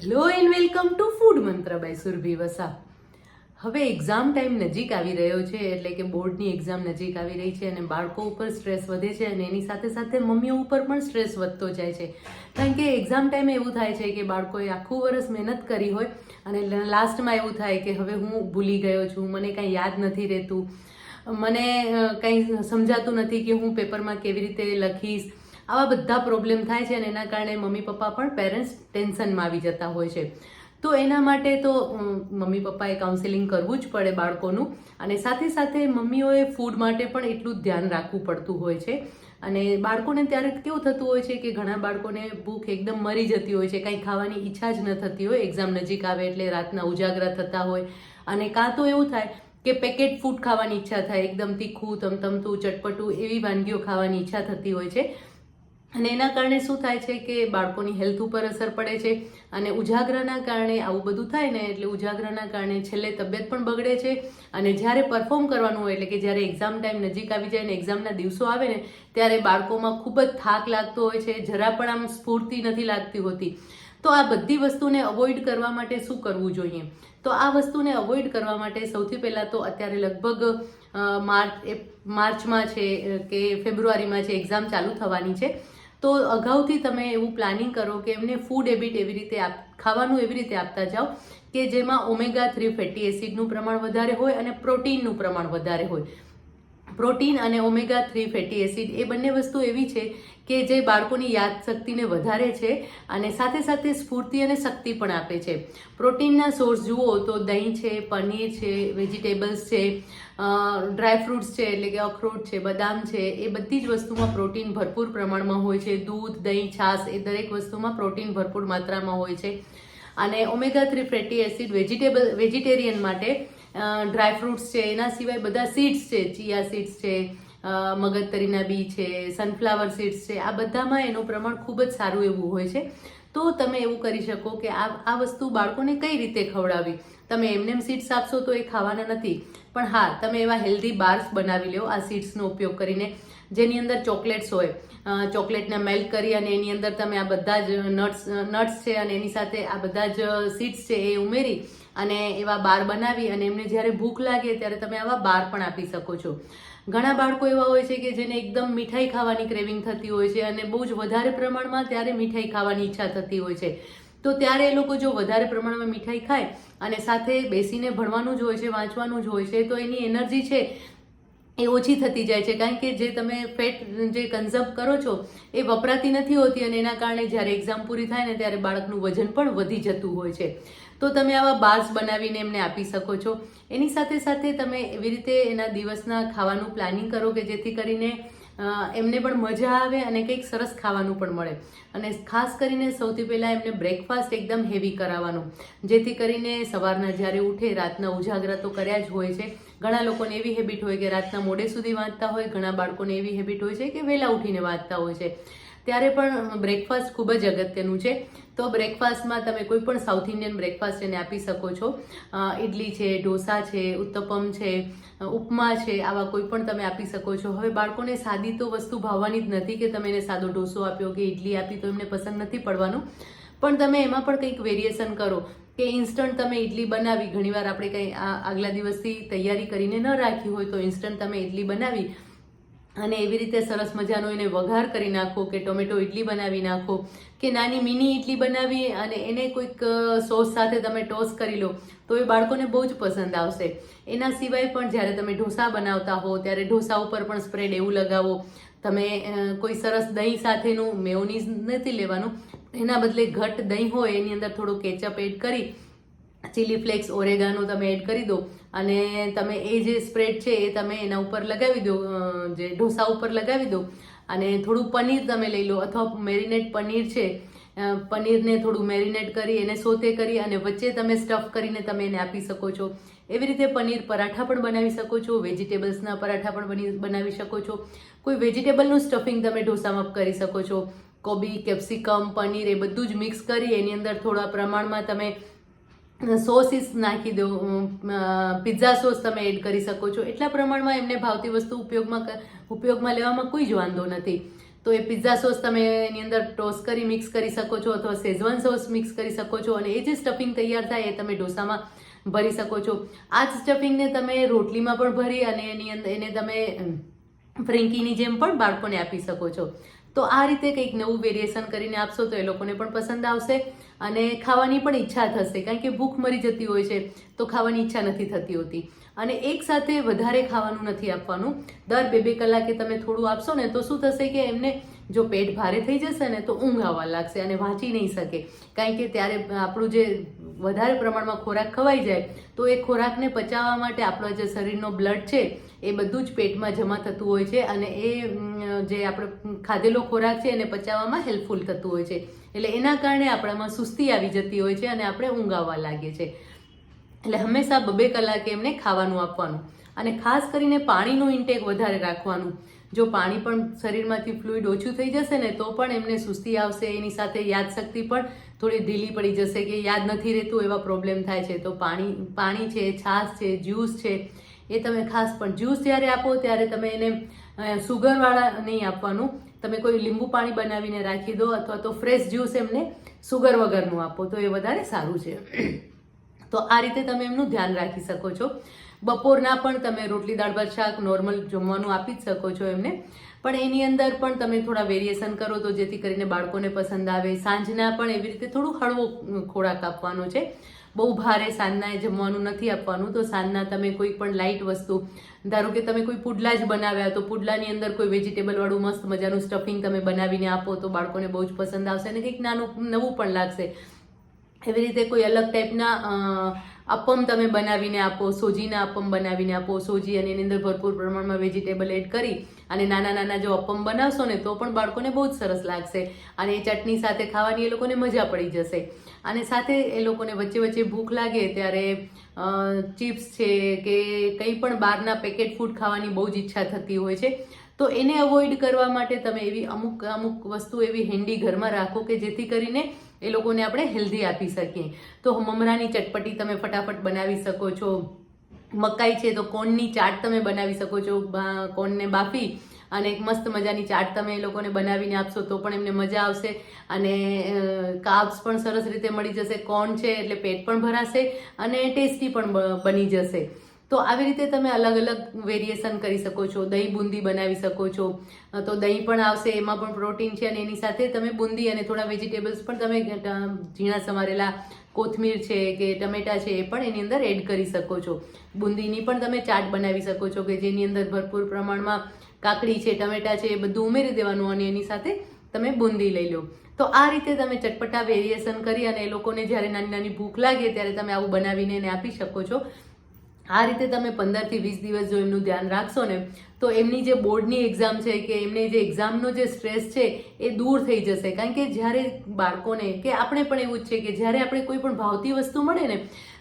Hello and welcome to food Mantra by Surabhi Vasa હવે exam time નજીક આવી રહ્યો છે, એટલે કે બોર્ડની એક્ઝામ નજીક આવી રહી છે અને બાળકો ઉપર સ્ટ્રેસ વધે છે અને એની સાથે સાથે મમ્મીઓ ઉપર પણ સ્ટ્રેસ વધતો જાય છે. કારણ કે એક્ઝામ ટાઈમે એવું થાય છે કે બાળકોએ આખું વર્ષ મહેનત કરી હોય અને લાસ્ટમાં એવું થાય કે હવે હું ભૂલી ગયો છું, મને કાંઈ યાદ નથી રહેતું, મને કંઈ સમજાતું નથી કે હું પેપરમાં કેવી રીતે લખીશ. આવા બધા પ્રોબ્લેમ થાય છે અને એના કારણે મમ્મી પપ્પા પણ પેરેન્ટ્સ ટેન્શનમાં આવી જતા હોય છે. તો એના માટે તો મમ્મી પપ્પાએ કાઉન્સેલિંગ કરવું જ પડે બાળકોનું અને સાથે સાથે મમ્મીઓએ ફૂડ માટે પણ એટલું જ ધ્યાન રાખવું પડતું હોય છે. અને બાળકોને ત્યારે કેવું થતું હોય છે કે ઘણા બાળકોને ભૂખ એકદમ મરી જતી હોય છે, કંઈ ખાવાની ઈચ્છા જ ન થતી હોય એક્ઝામ નજીક આવે એટલે રાતના ઉજાગરા થતા હોય. અને કાં તો એવું થાય કે પેકેટ ફૂડ ખાવાની ઈચ્છા થાય એકદમ તીખું તમતમતું, ચટપટું એવી વાનગીઓ ખાવાની ઈચ્છા થતી હોય છે. અને એના કારણે શું થાય છે કે બાળકોની હેલ્થ ઉપર અસર પડે છે અને ઉજાગરાના કારણે આવું બધું થાય ને એટલે ઉજાગરાના કારણે છેલ્લે તબિયત પણ બગડે છે. અને જ્યારે પરફોર્મ કરવાનું હોય એટલે કે જ્યારે એક્ઝામ ટાઈમ નજીક આવી જાય ને એક્ઝામના દિવસો આવે ને ત્યારે બાળકોમાં ખૂબ જ થાક લાગતો હોય છે, જરા પણ આમ સ્ફૂર્તિ નથી લાગતી હોતી. તો આ બધી વસ્તુને અવોઇડ કરવા માટે શું કરવું જોઈએ? તો આ વસ્તુને અવોઇડ કરવા માટે સૌથી પહેલાં તો અત્યારે લગભગ માર્ચ, એ, માર્ચમાં છે, કે ફેબ્રુઆરીમાં છે એક્ઝામ ચાલુ થવાની છે. તો અગાઉથી તમે એવું પ્લાનિંગ કરો કે એમને ફૂડ હેબિટ એવી રીતે આપ, ખાવાનું એવી રીતે આપતા જાઓ કે જેમાં ઓમેગા થ્રી ફેટી એસિડનું પ્રમાણ વધારે હોય અને પ્રોટીનનું પ્રમાણ વધારે હોય. પ્રોટીન અને ઓમેગા થ્રી ફેટી એસિડ એ બંને વસ્તુ એવી છે કે જે બાળકોની યાદશક્તિને વધારે છે અને સાથે સાથે સ્ફૂર્તિ અને શક્તિ પણ આપે છે. પ્રોટીનના સોર્સ જુઓ તો દહીં છે, પનીર છે, વેજીટેબલ્સ છે ડ્રાય ફ્રૂટ્સ છે એટલે કે અખરોટ છે, બદામ છે, એ બધી જ વસ્તુમાં પ્રોટીન ભરપૂર પ્રમાણમાં હોય છે. દૂધ, દહીં, છાશ એ દરેક વસ્તુમાં પ્રોટીન ભરપૂર માત્રામાં હોય છે. અને omega three fatty acid vegetable, vegetarian માટે ડ્રાય ફ્રૂટ્સ છે, એના સિવાય બધા સીડ્સ છે, ચિયા સીડ્સ છે મગજતરીના બી છે સનફ્લાવર સીડ્સ છે, આ બધામાં એનું પ્રમાણ ખૂબ જ સારું એવું હોય છે. તો તમે એવું કરી શકો કે આ આ વસ્તુ બાળકોને કઈ રીતે ખવડાવવી? તમે એમનેમ સીડ્સ આપશો તો એ ખાવાના નથી. પણ હા, તમે એવા હેલ્ધી બાર્સ બનાવી લો આ સીડ્સનો ઉપયોગ કરીને. જેની અંદર ચોકલેટ્સ હોય ચોકલેટને મેલ્ટ કરી અને એની અંદર તમે આ બધા જ નટ્સ નટ્સ છે અને એની સાથે આ બધા જ સીડ્સ છે એ ઉમેરી અને એવા બાર બનાવી અને એમને જ્યારે ભૂખ લાગે ત્યારે તમે આવા બાર પણ આપી શકો છો. ઘણા બાળકો એવા હોય છે કે જેને એકદમ મીઠાઈ ખાવાની ક્રેવિંગ થતી હોય છે અને બહુ જ વધારે પ્રમાણમાં ત્યારે મીઠાઈ ખાવાની ઈચ્છા થતી હોય છે. તો ત્યારે એ લોકો જો વધારે પ્રમાણમાં મીઠાઈ ખાય અને સાથે બેસીને ભણવાનું જ હોય છે, વાંચવાનું જ હોય છે, તો એની એનર્જી છે એ ઓછી થતી જાય છે. કારણ કે જે તમે ફેટ જે કન્ઝર્વ કરો છો, એ વપરાતી નથી હોતી અને એના કારણે જ્યારે એક્ઝામ પૂરી થાય ને ત્યારે બાળકનું વજન પણ વધી જતું હોય છે. તો તમે આવા બાર્સ બનાવીને એમને આપી શકો છો. એની સાથે સાથે તમે એવી રીતે એના દિવસના ખાવાનું પ્લાનિંગ કરો કે જેથી કરીને એમને પણ મજા આવે અને કંઈક સરસ ખાવાનું પણ મળે. અને ખાસ કરીને સૌથી પહેલાં એમને બ્રેકફાસ્ટ એકદમ હેવી કરાવવાનું. જેથી કરીને સવારના જ્યારે ઉઠે, રાતના ઉજાગરા તો કર્યા જ હોય છે. ઘણા લોકોને એવી હેબિટ હોય કે રાતના મોડે સુધી વાંચતા હોય, ઘણા બાળકોને એવી હેબિટ હોય છે કે વહેલા ઉઠીને વાંચતા હોય છે. ત્યારે પણ બ્રેકફાસ્ટ ખૂબ જ અગત્યનું છે. તો બ્રેકફાસ્ટમાં તમે કોઈ પણ સાઉથ ઇન્ડિયન બ્રેકફાસ્ટ એને આપી શકો છો. ઇડલી છે, ઢોસા છે, ઉત્તપમ છે ઉપમા છે, આવા કોઈ પણ તમે આપી શકો છો. હવે બાળકોને સાદી તો વસ્તુ ભાવવાની જ નથી કે તમે એને સાદો ઢોસો આપ્યો કે ઇડલી આપી તો એમને પસંદ નથી પડવાનું. પણ તમે એમાં પણ કંઈક વેરિએશન કરો કે ઇન્સ્ટન્ટ તમે ઇડલી બનાવી. ઘણીવાર આપણે કંઈ આગલા દિવસથી તૈયારી કરીને ન રાખી હોય તો ઇન્સ્ટન્ટ તમે ઇડલી બનાવી. અને એવી રીતે સરસ મજાનો એને વઘાર કરી નાખો કે ટોમેટો ઇડલી બનાવી નાખો કે નાની મિની ઇડલી બનાવી અને એને કોઈક સોસ સાથે તમે ટોસ કરી લો, તો એ બાળકોને બહુ જ પસંદ આવશે. એના સિવાય પણ જ્યારે તમે ઢોસા બનાવતા હો, ત્યારે ઢોસા ઉપર પણ સ્પ્રેડ એવું લગાવો. તમે કોઈ સરસ દહીં સાથેનું મેયોનીઝ નથી લેવાનું. એના બદલે ઘટ દહીં હોય, એની અંદર થોડો કેચઅપ એડ કરી, ચીલી ફ્લેક્સ ઓરેગાનો તમે એડ કરી દો. અને તમે એ જે સ્પ્રેડ છે એ તમે એના ઉપર લગાવી દો જે ઢોસા ઉપર લગાવી દો. અને થોડું પનીર તમે લઈ લો અથવા મેરિનેટ પનીર છે પનીરને થોડું મેરિનેટ કરી એને સોતે કરી અને વચ્ચે તમે સ્ટફ કરીને તમે એને આપી શકો છો. એવી રીતે પનીર પરાઠા પણ બનાવી શકો છો વેજીટેબલ્સના પરાઠા પણ બની, બનાવી શકો છો. કોઈ વેજીટેબલનું સ્ટફિંગ તમે ઢોસામાં કરી શકો છો. કોબી, કેપ્સિકમ, પનીર એ બધું જ મિક્સ કરી એની અંદર થોડા પ્રમાણમાં તમે સોસીસ નાખી દો પિઝા સોસ તમે એડ કરી શકો છો. એટલા પ્રમાણમાં એમને ભાવતી વસ્તુ ઉપયોગમાં ઉપયોગમાં લેવામાં કોઈ જ વાંધો નથી. તો એ પિઝા સોસ તમે એની અંદર ટોસ કરી, મિક્સ કરી શકો છો અથવા શેઝવાન સોસ મિક્સ કરી શકો છો અને એ જે સ્ટફિંગ તૈયાર થાય એ તમે ઢોસામાં ભરી શકો છો. આ જ સ્ટફિંગને તમે રોટલીમાં પણ ભરી અને એની અંદર એને તમે ફ્રેન્કીની જેમ પણ બાળકોને આપી શકો છો. તો આ રીતે કંઈક નવું વેરિએશન કરીને આપશો તો એ લોકોને પણ પસંદ આવશે અને ખાવાની પણ ઈચ્છા થશે. કારણ કે ભૂખ મરી જતી હોય છે તો ખાવાની ઈચ્છા નથી થતી હોતી. અને એકસાથે વધારે ખાવાનું નથી આપવાનું. દર બે બે કલાકે તમે થોડું આપશો ને તો શું થશે કે એમને જો પેટ ભારે થઈ જશે ને તો ઊંઘ આવવા લાગશે અને વાંચી નહીં શકે. કારણ કે ત્યારે આપણું જે વધારે પ્રમાણમાં ખોરાક ખવાઈ જાય, તો એ ખોરાકને પચાવવા માટે આપણો જે શરીરનો બ્લડ છે, એ બધું જ પેટમાં જમા થતું હોય છે અને એ જે આપણે ખાધેલો ખોરાક છે એને પચાવવામાં હેલ્પફુલ થતું હોય છે. એટલે એના કારણે આપણામાં સુસ્તી આવી જતી હોય છે અને આપણે ઊંઘ આવવા લાગે છે. એટલે હંમેશા બબે કલાકે એમને ખાવાનું આપવાનું. અને ખાસ કરીને પાણીનું ઇન્ટેક વધારે રાખવાનું. જો પાણી પણ શરીરમાંથી ફ્લુઇડ ઓછું થઈ જશે ને તો પણ એમને સુસ્તી આવશે, એની સાથે યાદશક્તિ પણ થોડી ઢીલી પડી જશે કે યાદ નથી રહેતું એવા પ્રોબ્લેમ થાય છે. તો પાણી પાણી છે, છાશ છે જ્યુસ છે, એ તમે ખાસ પણ જ્યુસ જ્યારે આપો ત્યારે તમે એને સુગરવાળા નહીં આપવાનું. તમે કોઈ લીંબુ પાણી બનાવીને રાખી દો અથવા તો ફ્રેશ જ્યુસ એમને સુગર વગરનું આપો તો એ વધારે સારું છે. તો આ રીતે તમે એમનું ધ્યાન રાખી શકો છો. બપોરના પણ તમે રોટલી, દાળ, ભાત, શાક નોર્મલ જમવાનું આપી જ શકો છો એમને. પણ એની અંદર પણ તમે થોડા વેરિએશન કરો તો જેથી કરીને બાળકોને પસંદ આવે. સાંજના પણ એવી રીતે થોડું હળવો ખોરાક આપવાનો છે. બહુ ભારે સાંજના જમવાનું નથી આપવાનું. તો સાંજના તમે કોઈ પણ લાઇટ વસ્તુ, ધારો કે તમે કોઈ પુડલા જ બનાવ્યા તો પુડલાની અંદર કોઈ વેજીટેબલવાળું મસ્ત મજાનું સ્ટફિંગ તમે બનાવીને આપો તો બાળકોને બહુ જ પસંદ આવશે અને કંઈક નાનું, નવું પણ લાગશે. એવી રીતે કોઈ અલગ ટાઈપના અપમ તમે બનાવીને આપો, સોજીના અપમ બનાવીને આપો, સોજી અને એની અંદર ભરપૂર પ્રમાણમાં વેજીટેબલ એડ કરી અને નાના નાના જો અપમ બનાવશો ને તો પણ બાળકોને બહુ જ સરસ લાગશે. અને એ ચટણી સાથે ખાવાની એ લોકોને મજા પડી જશે. અને સાથે એ લોકોને વચ્ચે વચ્ચે ભૂખ લાગે ત્યારે ચિપ્સ છે કે કંઈ પણ બહારના પેકેટ ફૂડ ખાવાની બહુ જ ઈચ્છા થતી હોય છે. તો એને અવોઇડ કરવા માટે તમે એવી અમુક અમુક વસ્તુ એવી હેન્ડી ઘરમાં રાખો કે જેથી કરીને એ લોકોને આપણે હેલ્ધી આપી શકીએ. તો મમરાની ચટપટી તમે ફટાફટ બનાવી શકો છો. મકાઈ છે તો કોનની ચાટ તમે બનાવી શકો છો. કોનને બાફી અને એક મસ્ત મજાની ચાટ તમે એ લોકોને બનાવીને આપશો તો પણ એમને મજા આવશે. અને કાર્બ્સ પણ સરસ રીતે મળી જશે. કોર્ન છે એટલે પેટ પણ ભરાશે અને ટેસ્ટી પણ બની જશે. તો આવી રીતે તમે અલગ અલગ વેરિએશન કરી શકો છો. દહીં બુંદી બનાવી શકો છો. તો દહીં પણ આવશે, એમાં પણ પ્રોટીન છે અને એની સાથે તમે બુંદી અને થોડા વેજીટેબલ્સ પણ તમે ઝીણા સમારેલા કોથમીર છે કે ટમેટા છે એ પણ એની અંદર એડ કરી શકો છો. બુંદીની પણ તમે ચાટ બનાવી શકો છો કે જેની અંદર ભરપૂર પ્રમાણમાં કાકડી છે, ટમેટા છે એ બધું ઉમેરી દેવાનું અને એની સાથે તમે બુંદી લઈ લો. તો આ રીતે તમે ચટપટા વેરિએશન કરી અને એ લોકોને જ્યારે નાની નાની ભૂખ લાગે ત્યારે તમે આવું બનાવીને એને આપી શકો છો. આ રીતે તમે પંદરથી વીસ દિવસ જો એમનું ધ્યાન રાખશો ને, તો એમની જે બોર્ડની એક્ઝામ છે કે એમને જે એક્ઝામનો જે સ્ટ્રેસ છે એ દૂર થઈ જશે. કારણ કે જ્યારે બાળકોને, કે આપણે પણ એવું જ છે કે જ્યારે આપણે કોઈ પણ ભાવતી વસ્તુ મળે ને,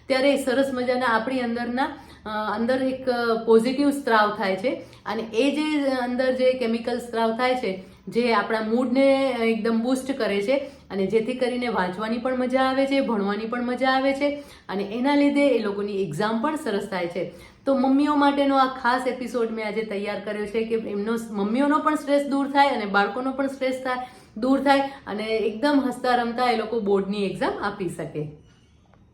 ત્યારે સરસ મજાના આપણી અંદરના અંદર એક પોઝિટિવ સ્ત્રાવ થાય છે. અને એ જે અંદર જે કેમિકલ સ્ત્રાવ થાય છે, જે આપણા મૂડને એકદમ બૂસ્ટ કરે છે અને જેથી કરીને વાંચવાની પણ મજા આવે છે, ભણવાની પણ મજા આવે છે અને એના લીધે એ લોકોની એક્ઝામ પણ સરસ થાય છે. તો મમ્મીઓ માટેનો આ ખાસ એપિસોડ મેં આજે તૈયાર કર્યો છે કે એમનો મમ્મીઓનો પણ સ્ટ્રેસ દૂર થાય અને બાળકોનો પણ સ્ટ્રેસ થાય દૂર થાય અને એકદમ હસતા રમતા એ લોકો બોર્ડની એક્ઝામ આપી શકે.